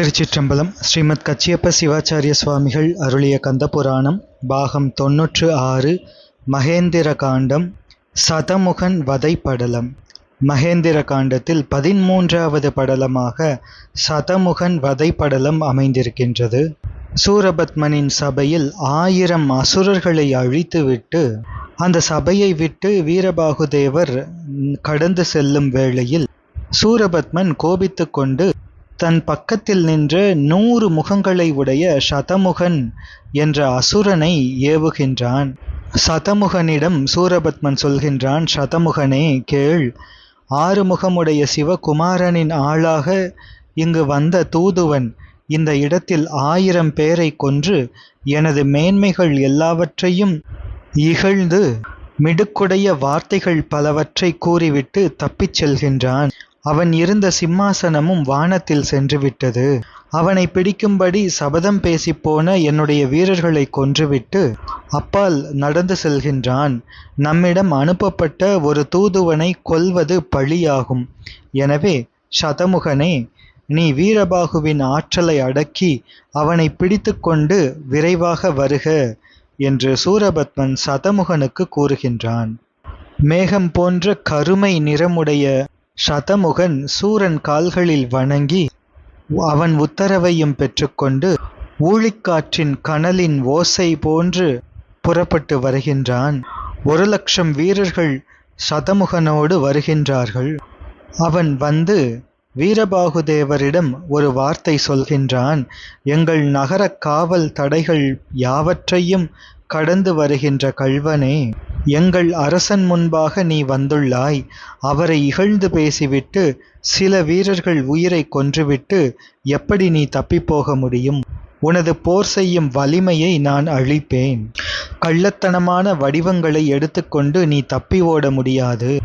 திருச்சிற்றம்பலம் ஸ்ரீமத் கச்சியப்ப சிவாச்சாரிய சுவாமிகள் அருளிய கந்தபுராணம் பாகம் தொன்னூற்று ஆறு மகேந்திர காண்டம் சதமுகன் வதை படலம் மகேந்திர காண்டத்தில் பதிமூன்றாவது படலமாக சதமுகன் வதை படலம் அமைந்திருக்கின்றது. சூரபத்மனின் சபையில் ஆயிரம் அசுரர்களை அழித்துவிட்டு அந்த சபையை விட்டு வீரபாகுதேவர் கடந்து செல்லும் வேளையில் சூரபத்மன் கோபித்துக் கொண்டு தன் பக்கத்தில் நின்ற நூறு முகங்களை உடைய சதமுகன் என்ற அசுரனை ஏவுகின்றான். சதமுகனிடம் சூரபத்மன் சொல்கின்றான் சதமுகனே கேள். ஆறுமுகமுடைய சிவகுமாரனின் ஆளாக இங்கு வந்த தூதுவன் இந்த இடத்தில் ஆயிரம் பேரை கொன்று எனது மேன்மைகள் எல்லாவற்றையும் இகழ்ந்து மிடுக்குடைய வார்த்தைகள் பலவற்றை கூறிவிட்டு தப்பிச் செல்கின்றான். அவன் இருந்த சிம்மாசனமும் வானத்தில் சென்றுவிட்டது. அவனை பிடிக்கும்படி சபதம் பேசிப்போன என்னுடைய வீரர்களை கொன்றுவிட்டு அப்பால் நடந்து செல்கின்றான். நம்மிடம் அனுப்பப்பட்ட ஒரு தூதுவனை கொல்வது பழியாகும். எனவே சதமுகனே நீ வீரபாகுவின் ஆற்றலை அடக்கி அவனை பிடித்து கொண்டு விரைவாக வருக என்று சூரபத்மன் சதமுகனுக்கு கூறுகின்றான். மேகம் போன்ற கருமை நிறமுடைய சதமுகன் சூரன் கால்களில் வணங்கி அவன் உத்தரவையும் பெற்றுக்கொண்டு ஊழிக்காற்றின் கனலின் ஓசை போன்று புறப்பட்டு வருகின்றான். ஒரு லட்சம் வீரர்கள் சதமுகனோடு வருகின்றார்கள். அவன் வந்து வீரபாகுதேவரிடம் ஒரு வார்த்தை சொல்கின்றான். எங்கள் நகர காவல் தடைகள் யாவற்றையும் கடந்து வருகின்ற கள்வனே. எங்கள் அரசன் முன்பாக நீ வந்துள்ளாய். அவரை இகழ்ந்து பேசிவிட்டு சில வீரர்கள் உயிரை கொன்றுவிட்டு எப்படி நீ தப்பிப்போக முடியும்? உனது போர் செய்யும் வலிமையை நான் அழிப்பேன். கள்ளத்தனமான வடிவங்களை எடுத்துக்கொண்டு நீ தப்பி ஓட முடியாது.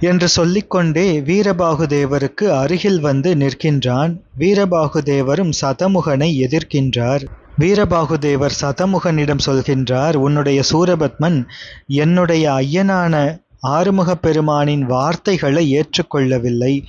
என்று சொல்லிக்கொண்டே வீரபாகுதேவருக்கு அருகில் வந்து நிற்கின்றான். வீரபாகுதேவரும் சதமுகனை எதிர்க்கின்றார். வீரபாகுதேவர் சதமுகனிடம் சொல்கின்றார் உன்னுடைய சூரபத்மன் என்னுடைய ஐயனான ஆறுமுகப் பெருமானின் வார்த்தைகளை ஏற்றுக்கொள்ளவில்லை.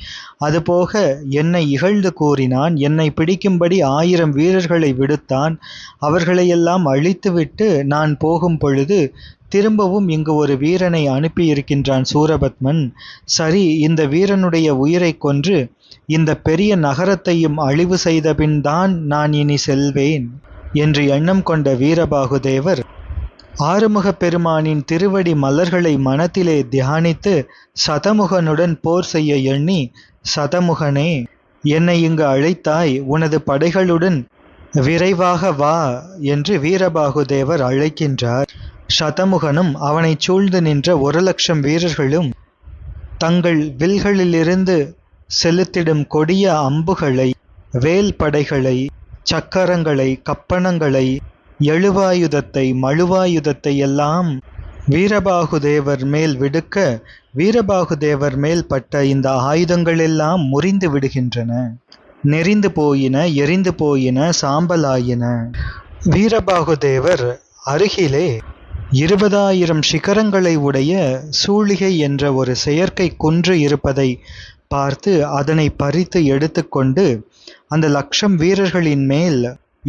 அதுபோக என்னை இகழ்ந்து கூறினான். என்னை பிடிக்கும்படி ஆயிரம் வீரர்களை விடுத்தான். அவர்களையெல்லாம் அழித்துவிட்டு நான் போகும் பொழுது திரும்பவும் இங்கு ஒரு வீரனை அனுப்பியிருக்கின்றான் சூரபத்மன். சரி இந்த வீரனுடைய உயிரை கொன்று இந்த பெரிய நகரத்தையும் அழிவு செய்தபின் தான் நான் இனி செல்வேன். என்று எண்ணம் கொண்ட வீரபாகுதேவர் ஆறுமுக பெருமானின் திருவடி மலர்களை மனத்திலே தியானித்து சதமுகனுடன் போர் செய்ய எண்ணி சதமுகனே என்னை இங்கு அழைத்தாய் உனது படைகளுடன் விரைவாக வா என்று வீரபாகுதேவர் அழைக்கின்றார். சதமுகனும் அவனைச் சூழ்ந்து நின்ற ஒரு லட்சம் வீரர்களும் தங்கள் வில்களிலிருந்து செலுத்திடும் கொடிய அம்புகளை வேல் படைகளை சக்கரங்களை கப்பணங்களை எழுவாயுதத்தை மழுவாயுதத்தை எல்லாம் வீரபாகுதேவர் மேல் விடுக்க வீரபாகுதேவர் மேல் பட்ட இந்த ஆயுதங்களெல்லாம் முறிந்து விடுகின்றன. நெறிந்து போயின எரிந்து போயின சாம்பலாயின. வீரபாகுதேவர் அருகிலே இருபதாயிரம் சிகரங்களை உடைய சூழிகை என்ற ஒரு செயற்கை குன்று இருப்பதை பார்த்து அதனை பறித்து எடுத்துக்கொண்டு அந்த லட்சம் வீரர்களின் மேல்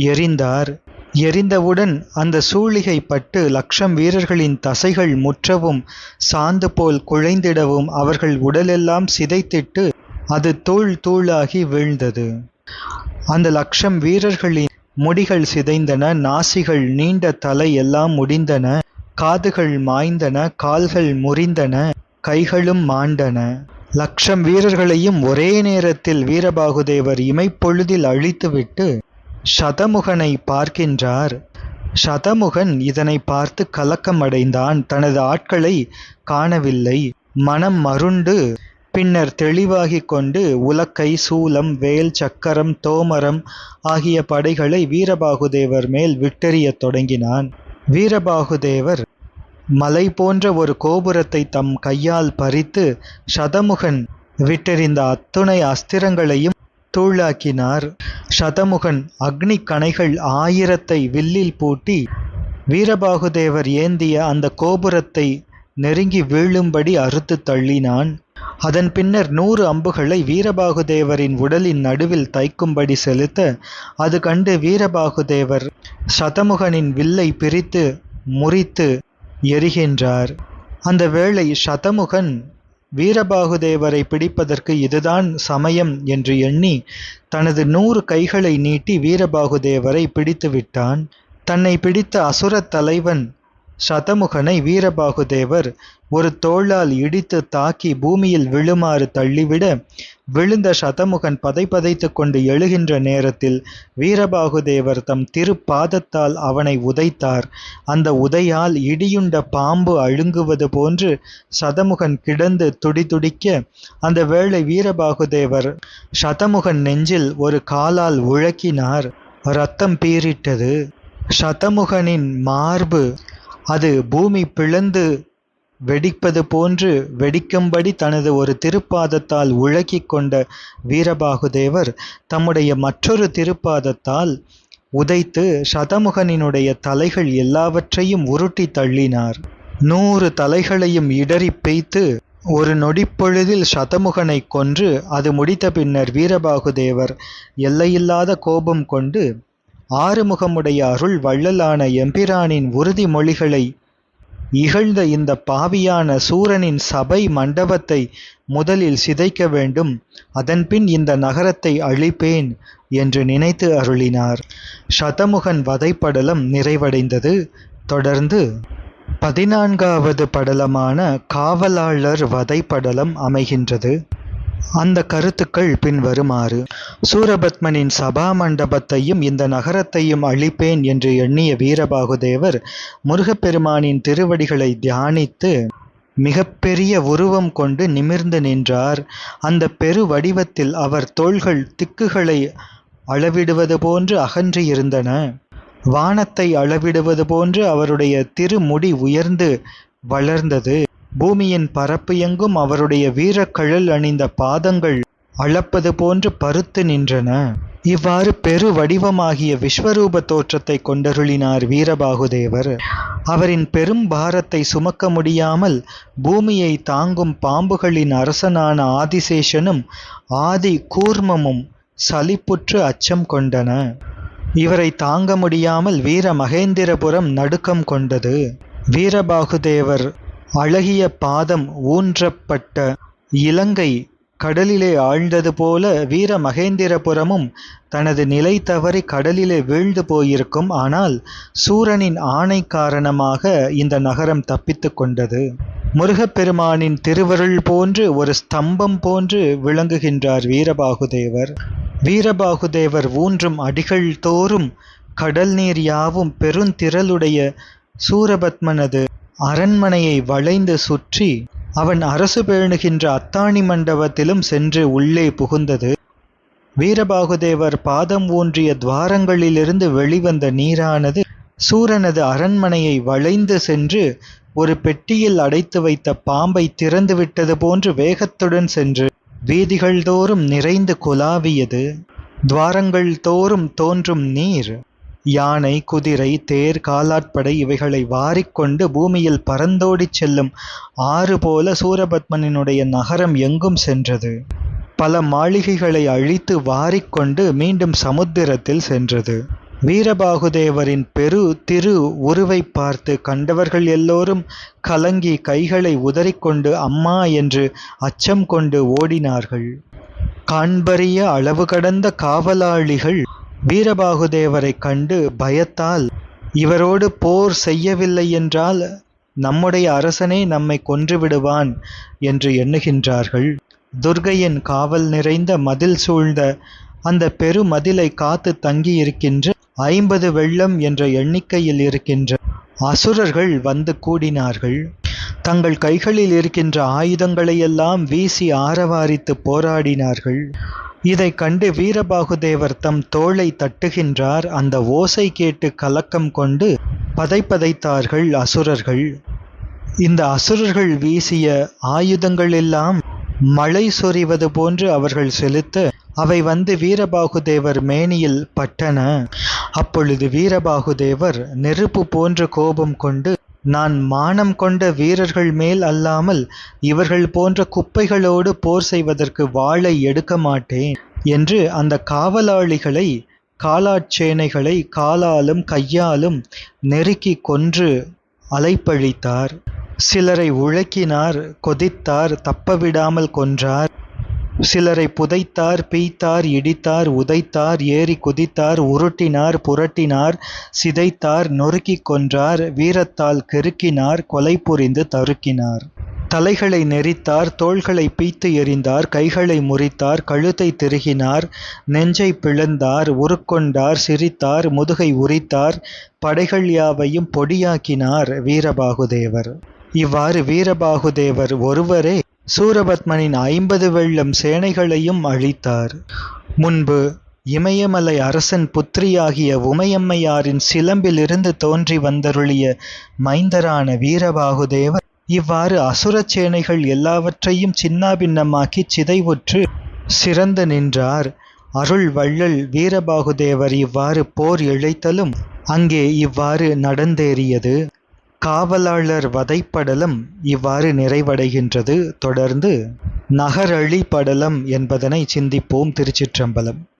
எரிந்தார். எரிந்தவுடன் அந்த சூழிகை பட்டு லட்சம் வீரர்களின் தசைகள் முற்றவும் சாந்து போல் குழைந்திடவும் அவர்கள் உடலெல்லாம் சிதைத்திட்டு அது தூள் தூளாகி வீழ்ந்தது. அந்த லட்சம் வீரர்களின் முடிகள் சிதைந்தன நாசிகள் நீண்ட தலை எல்லாம் முடிந்தன காதுகள் மாய்ந்தன கால்கள் முறிந்தன கைகளும் மாண்டன. லட்சம் வீரர்களையும் ஒரே நேரத்தில் வீரபாகுதேவர் இமைப்பொழுதில் அழித்துவிட்டு சதமுகனை பார்க்கின்றார். சதமுகன் இதனை பார்த்து கலக்கமடைந்தான். தனது ஆட்களை காணவில்லை. மனம் மருண்டு. பின்னர் தெளிவாகிக் கொண்டு உலக்கை சூலம் வேல் சக்கரம் தோமரம் ஆகிய படைகளை வீரபாகுதேவர் மேல் விட்டெறியத் தொடங்கினான். வீரபாகுதேவர் மலை போன்ற ஒரு கோபுரத்தை தம் கையால் பறித்து சதமுகன் விட்டெறிந்த அத்துணை அஸ்திரங்களையும் தூளாக்கினார். சதமுகன் அக்னி கணைகள் ஆயிரத்தை வில்லில் பூட்டி வீரபாகுதேவர் ஏந்திய அந்த கோபுரத்தை நெருங்கி வீழும்படி அறுத்து தள்ளினான். அதன் பின்னர் நூறு அம்புகளை வீரபாகுதேவரின் உடலின் நடுவில் தைக்கும்படி செலுத்த அது கண்டு வீரபாகுதேவர் சதமுகனின் வில்லை பிரித்து முறித்து எரிகின்றார். அந்த வேளை சதமுகன் வீரபாகுதேவரை பிடிப்பதற்கு இதுதான் சமயம் என்று எண்ணி தனது நூறு கைகளை நீட்டி வீரபாகுதேவரை பிடித்து விட்டான் தன்னை பிடித்த அசுரத் தலைவன் சதமுகனை வீரபாகுதேவர் ஒரு தோளால் இடித்து தாக்கி பூமியில் விழுமாறு தள்ளிவிட விழுந்த சதமுகன் பதைபதைத்து கொண்டு எழுகின்ற நேரத்தில் வீரபாகுதேவர் தம் திருப்பாதத்தால் அவனை உதைத்தார். அந்த உதையால் இடியுண்ட பாம்பு அழுங்குவது போன்று சதமுகன் கிடந்து துடிதுடிக்க அந்த வேளை வீரபாகுதேவர் சதமுகன் நெஞ்சில் ஒரு காலால் உழக்கினார். ரத்தம் பீறிட்டது. சதமுகனின் மார்பு அது பூமி பிளந்து வெடிப்பது போன்று வெடிக்கும்படி தனது ஒரு திருப்பாதத்தால் உழக்கிக் கொண்ட வீரபாகுதேவர் தம்முடைய மற்றொரு திருப்பாதத்தால் உதைத்து சதமுகனினுடைய தலைகள் எல்லாவற்றையும் உருட்டி தள்ளினார். நூறு தலைகளையும் இடறி பெய்த்து ஒரு நொடிப்பொழுதில் சதமுகனை கொன்று அது முடித்த பின்னர் வீரபாகுதேவர் எல்லையில்லாத கோபம் கொண்டு ஆறுமுகமுடைய அருள் வள்ளலான எம்பிரானின் உறுதிமொழிகளை இகழ்ந்த இந்த பாவியான சூரனின் சபை மண்டபத்தை முதலில் சிதைக்க வேண்டும் அதன்பின் இந்த நகரத்தை அழிப்பேன் என்று நினைத்து அருளினார். சதமுகன் வதைப்படலம் நிறைவடைந்தது. தொடர்ந்து பதினான்காவது படலமான காவலாளர் வதைப்படலம் அமைகின்றது. அந்த கருத்துக்கள் பின்வருமாறு சூரபத்மனின் சபா மண்டபத்தையும் இந்த நகரத்தையும் அழிப்பேன் என்று எண்ணிய வீரபாகுதேவர் முருகப்பெருமானின் திருவடிகளை தியானித்து மிகப்பெரிய உருவம் கொண்டு நிமிர்ந்து நின்றார். அந்த பெரு வடிவத்தில் அவர் தோள்கள் திக்குகளை அளவிடுவது போன்று அகன்று இருந்தன வானத்தை அளவிடுவது போன்று அவருடைய திருமுடி உயர்ந்து வளர்ந்தது. பூமியின் பரப்பு எங்கும் அவருடைய வீரக்கழல் அணிந்த பாதங்கள் அளப்பது போன்று பருத்து நின்றன. இவ்வாறு பெரு வடிவமாகிய விஸ்வரூப தோற்றத்தை கொண்டருளினார் வீரபாகுதேவர். அவரின் பெரும் பாரத்தை சுமக்க முடியாமல் பூமியை தாங்கும் பாம்புகளின் அரசனான ஆதிசேஷனும் ஆதி கூர்மமும் சலிப்புற்று அச்சம் கொண்டன. இவரை தாங்க முடியாமல் வீர மகேந்திரபுரம் நடுக்கம் கொண்டது. வீரபாகுதேவர் அழகிய பாதம் ஊன்றப்பட்ட இலங்கை கடலிலே ஆழ்ந்தது போல வீர மகேந்திரபுரமும் தனது நிலை தவறி கடலிலே வீழ்ந்து போயிருக்கும். ஆனால் சூரனின் ஆணை காரணமாக இந்த நகரம் தப்பித்து கொண்டது. முருகப்பெருமானின் திருவருள் போன்று ஒரு ஸ்தம்பம் போன்று விளங்குகின்றார் வீரபாகுதேவர். வீரபாகுதேவர் ஊன்றும் அடிகள் தோறும் கடல் நீர் யாவும் பெருந்திரளுடைய சூரபத்மனது அரண்மனையை வளைந்து சுற்றி அவன் அரசு பேணுகின்ற அத்தாணி மண்டபத்திலும் சென்று உள்ளே புகுந்தது. வீரபாகுதேவர் பாதம் ஊன்றிய துவாரங்களிலிருந்து வெளிவந்த நீரானது சூரனது அரண்மனையை வளைந்து சென்று ஒரு பெட்டியில் அடைத்து வைத்த பாம்பை திறந்துவிட்டது போன்று வேகத்துடன் சென்று வீதிகள் தோறும் நிறைந்து குலாவியது துவாரங்கள் தோறும் தோன்றும் நீர். யானை குதிரை தேர் காலாட்படை இவைகளை வாரிக்கொண்டு பூமியில் பறந்தோடிச் செல்லும் ஆறு போல சூரபத்மனினுடைய நகரம் எங்கும் சென்றது. பல மாளிகைகளை அழித்து வாரிக்கொண்டு மீண்டும் சமுத்திரத்தில் சென்றது. வீரபாகுதேவரின் பெரு திரு உருவை பார்த்து கண்டவர்கள் எல்லோரும் கலங்கி கைகளை உதறிக்கொண்டு அம்மா என்று அச்சம் கொண்டு ஓடினார்கள். காண்பறிய அளவு கடந்த காவலாளிகள் வீரபாகுதேவரை கண்டு பயத்தால் இவரோடு போர் செய்யவில்லை என்றால் நம்முடைய அரசனே நம்மை கொன்றுவிடுவான் என்று எண்ணுகின்றார்கள். துர்கையின் காவல் நிறைந்த மதில் சூழ்ந்த அந்த பெருமதிலை காத்து தங்கியிருக்கின்ற ஐம்பது வெள்ளம் என்ற எண்ணிக்கையில் இருக்கின்ற அசுரர்கள் வந்து கூடினார்கள். தங்கள் கைகளில் இருக்கின்ற ஆயுதங்களையெல்லாம் வீசி ஆரவாரித்து போராடினார்கள். இதை கண்டு வீரபாகுதேவர் தம் தோளை தட்டுகின்றார். அந்த ஓசை கேட்டு கலக்கம் கொண்டு பதைப்பதைத்தார்கள் அசுரர்கள். இந்த அசுரர்கள் வீசிய ஆயுதங்கள் எல்லாம் மழை சொறிவது போன்று அவர்கள் செலுத்த அவை வந்து வீரபாகுதேவர் மேனியில் பட்டன. அப்பொழுது வீரபாகுதேவர் நெருப்பு போன்ற கோபம் கொண்டு நான் மானம் கொண்ட வீரர்கள் மேல் அல்லாமல் இவர்கள் போன்ற குப்பைகளோடு போர் செய்வதற்கு வாளை எடுக்க மாட்டேன் என்று அந்த காவலாளிகளை காலாட்சேனைகளை காலாலும் கையாலும் நெருக்கி கொன்று அலைப்பழித்தார். சிலரை உழக்கினார் கொதித்தார் தப்பவிடாமல் கொன்றார். சிலரை புதைத்தார் பீய்த்தார் இடித்தார் உதைத்தார் ஏறி குதித்தார் உருட்டினார் புரட்டினார் சிதைத்தார் நொறுக்கிக் கொன்றார் வீரத்தால் கெருக்கினார் கொலை புரிந்து தருக்கினார். தலைகளை நெறித்தார் தோள்களை பீய்த்து எறிந்தார் கைகளை முறித்தார் கழுத்தை திருகினார் நெஞ்சை பிளந்தார் உருக்கொண்டார் சிரித்தார் முதுகை உரித்தார் படைகள் யாவையும் பொடியாக்கினார் வீரபாகுதேவர். இவ்வாறு வீரபாகுதேவர் ஒருவரே சூரபத்மனின் ஐம்பது வெள்ளம் சேனைகளையும் அழித்தார். முன்பு இமயமலை அரசன் புத்திரியாகிய உமையம்மையாரின் சிலம்பிலிருந்து தோன்றி வந்தருளிய மைந்தரான வீரபாகுதேவர் இவ்வாறு அசுரச் சேனைகள் எல்லாவற்றையும் சின்னாபின்னமாக்கிச் சிதைவுற்று சிறந்து நின்றார். அருள் வள்ளல் வீரபாகுதேவர் இவ்வாறு போர் இழைத்தலும் அங்கே இவ்வாறு நடந்தேறியது. காவலாளர் வதைப்படலம் இவ்வாறு நிறைவடைகின்றது. தொடர்ந்து நகரழி படலம் என்பதனை சிந்திப்போம் திருச்சிற்றம்பலம்.